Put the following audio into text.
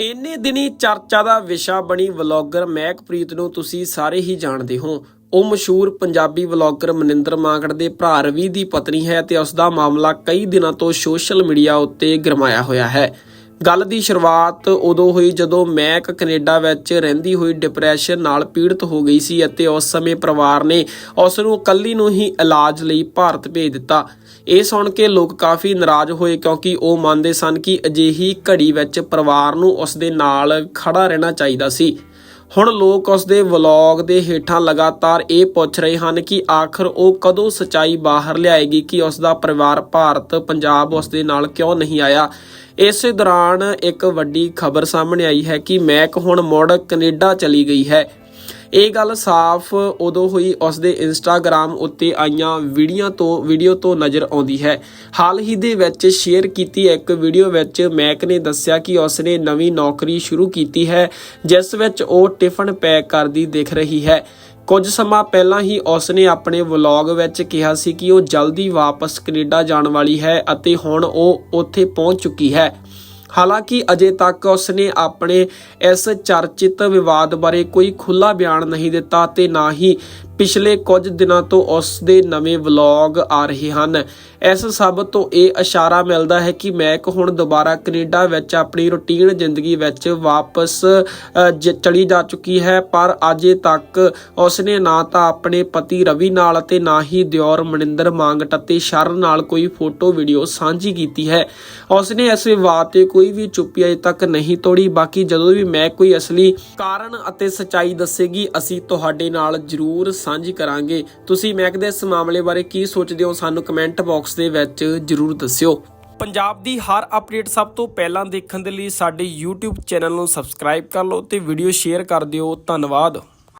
ਇੰਨੇ ਦਿਨੀ ਚਰਚਾ ਦਾ ਵਿਸ਼ਾ ਬਣੀ ਵਲੌਗਰ ਮਹਿਕਪ੍ਰੀਤ ਨੂੰ ਤੁਸੀਂ ਸਾਰੇ ਹੀ ਜਾਣਦੇ ਹੋ। ਉਹ ਮਸ਼ਹੂਰ ਪੰਜਾਬੀ ਵਲੌਗਰ ਮਨਿੰਦਰ ਮਾਂਗੜ ਦੇ ਭਰਾ ਰਵੀ ਦੀ ਪਤਨੀ ਹੈ ਤੇ ਉਸ ਦਾ ਮਾਮਲਾ ਕਈ ਦਿਨਾਂ ਤੋਂ ਸੋਸ਼ਲ ਮੀਡੀਆ ਉੱਤੇ ਗਰਮਾਇਆ ਹੋਇਆ ਹੈ। ਗੱਲ ਦੀ ਸ਼ੁਰੂਆਤ ਉਦੋਂ ਹੋਈ ਜਦੋਂ ਮੈਕ ਕੈਨੇਡਾ ਵਿੱਚ ਰਹਿੰਦੀ ਹੋਈ ਡਿਪਰੈਸ਼ਨ ਨਾਲ ਪੀੜਤ ਹੋ ਗਈ ਸੀ ਅਤੇ ਉਸ ਸਮੇਂ ਪਰਿਵਾਰ ਨੇ ਉਸ ਨੂੰ ਇਕੱਲੀ ਨੂੰ ਹੀ ਇਲਾਜ ਲਈ ਭਾਰਤ ਭੇਜ ਦਿੱਤਾ। ਇਹ ਸੁਣ ਕੇ ਲੋਕ ਕਾਫੀ ਨਾਰਾਜ਼ ਹੋਏ ਕਿਉਂਕਿ ਉਹ ਮੰਨਦੇ ਸਨ ਕਿ ਅਜਿਹੀ ਘੜੀ ਵਿੱਚ ਪਰਿਵਾਰ ਨੂੰ ਉਸ ਦੇ ਨਾਲ ਖੜਾ ਰਹਿਣਾ ਚਾਹੀਦਾ ਸੀ। ਹੁਣ ਲੋਕ ਉਸ ਦੇ ਵਲੌਗ ਦੇ ਹੇਠਾਂ ਲਗਾਤਾਰ ਇਹ ਪੁੱਛ ਰਹੇ ਹਨ ਕਿ ਆਖਰ ਉਹ ਕਦੋਂ ਸਚਾਈ ਬਾਹਰ ਲਿਆਏਗੀ ਕਿ ਉਸ ਦਾ ਪਰਿਵਾਰ ਭਾਰਤ, ਪੰਜਾਬ ਉਸ ਦੇ ਨਾਲ ਕਿਉਂ ਨਹੀਂ ਆਇਆ? ਇਸੇ ਦੌਰਾਨ ਇੱਕ ਵੱਡੀ ਖਬਰ ਸਾਹਮਣੇ ਆਈ ਹੈ ਕਿ ਮੈਕ ਹੁਣ ਮੁੜ ਕੈਨੇਡਾ ਚਲੀ ਗਈ ਹੈ। ਇਹ ਗੱਲ ਸਾਫ਼ ਉਦੋਂ ਹੋਈ ਉਸ ਦੇ ਇੰਸਟਾਗ੍ਰam ਉੱਤੇ ਆਈਆਂ ਵੀਡੀਓ ਤੋਂ ਵੀਡੀਓ ਤੋਂ ਨਜ਼ਰ ਆਉਂਦੀ ਹੈ। ਹਾਲ ਹੀ ਦੇ ਵਿੱਚ ਸ਼ੇਅਰ ਕੀਤੀ ਇੱਕ ਵੀਡੀਓ ਵਿੱਚ ਮੈਕ ਨੇ ਦੱਸਿਆ ਕਿ ਉਸ ਨੇ ਨਵੀਂ ਨੌਕਰੀ ਸ਼ੁਰੂ ਕੀਤੀ ਹੈ, ਜਿਸ ਵਿੱਚ ਉਹ ਟਿਫਨ ਪੈਕ ਕਰਦੀ ਦਿਖ ਰਹੀ ਹੈ। ਕੁਝ ਸਮਾਂ ਪਹਿਲਾਂ ਹੀ ਉਸਨੇ ਆਪਣੇ ਵਲੌਗ ਵਿੱਚ ਕਿਹਾ ਸੀ ਕਿ ਉਹ ਜਲਦੀ ਵਾਪਸ ਕੈਨੇਡਾ ਜਾਣ ਵਾਲੀ ਹੈ ਅਤੇ ਹੁਣ ਉਹ ਉੱਥੇ ਪਹੁੰਚ ਚੁੱਕੀ ਹੈ। ਹਾਲਾਂਕਿ ਅਜੇ ਤੱਕ ਉਸਨੇ ਆਪਣੇ ਇਸ ਚਰਚਿਤ ਵਿਵਾਦ ਬਾਰੇ ਕੋਈ ਖੁੱਲਾ ਬਿਆਨ ਨਹੀਂ ਦਿੱਤਾ ਤੇ ਨਾ ਹੀ ਪਿਛਲੇ ਕੁਝ ਦਿਨਾਂ ਤੋਂ ਉਸ ਦੇ ਨਵੇਂ ਵਲੌਗ ਆ ਰਹੇ ਹਨ। ਇਸ ਸਭ ਤੋਂ ਇਹ ਇਸ਼ਾਰਾ ਮਿਲਦਾ ਹੈ ਕਿ ਮੈਕ ਹੁਣ ਦੁਬਾਰਾ ਕੈਨੇਡਾ ਵਿੱਚ ਆਪਣੀ ਰੁਟੀਨ ਜ਼ਿੰਦਗੀ ਵਿੱਚ ਵਾਪਸ ਜ- ਚਲੀ ਜਾ ਚੁੱਕੀ ਹੈ। ਪਰ ਅਜੇ ਤੱਕ ਉਸਨੇ ਨਾ ਤਾਂ ਆਪਣੇ ਪਤੀ ਰਵੀ ਨਾਲ ਅਤੇ ਨਾ ਹੀ ਦਿਓਰ ਮਨਿੰਦਰ ਮੰਗਟ ਅਤੇ ਸ਼ਰਨ ਨਾਲ ਕੋਈ ਫੋਟੋ, ਵੀਡੀਓ ਸਾਂਝੀ ਕੀਤੀ ਹੈ। ਉਸਨੇ ਇਸ ਵਿਵਾਦ ਤੇ ਕੋਈ ਵੀ ਚੁੱਪੀ ਅਜੇ ਤੱਕ ਨਹੀਂ ਤੋੜੀ। ਬਾਕੀ ਜਦੋਂ ਵੀ ਮੈਂ ਕੋਈ ਅਸਲੀ ਕਾਰਨ ਅਤੇ ਸਚਾਈ ਦੱਸੇਗੀ, ਅਸੀਂ ਤੁਹਾਡੇ ਨਾਲ ਜ਼ਰੂਰ ਸਾਂਝੀ ਕਰਾਂਗੇ। ਤੁਸੀਂ ਮੈਕ ਦੇ ਇਸ ਮਾਮਲੇ ਬਾਰੇ ਕੀ ਸੋਚਦੇ ਹੋ ਸਾਨੂੰ ਕਮੈਂਟ ਬਾਕਸ ਦੇ ਵਿੱਚ ਜ਼ਰੂਰ ਦੱਸਿਓ। ਪੰਜਾਬ ਦੀ ਹਰ ਅਪਡੇਟ ਸਭ ਤੋਂ ਪਹਿਲਾਂ ਦੇਖਣ ਦੇ ਲਈ ਸਾਡੇ YouTube ਚੈਨਲ ਨੂੰ ਸਬਸਕ੍ਰਾਈਬ ਕਰ ਲਓ ਤੇ ਵੀਡੀਓ ਸ਼ੇਅਰ ਕਰ ਦਿਓ। ਧੰਨਵਾਦ।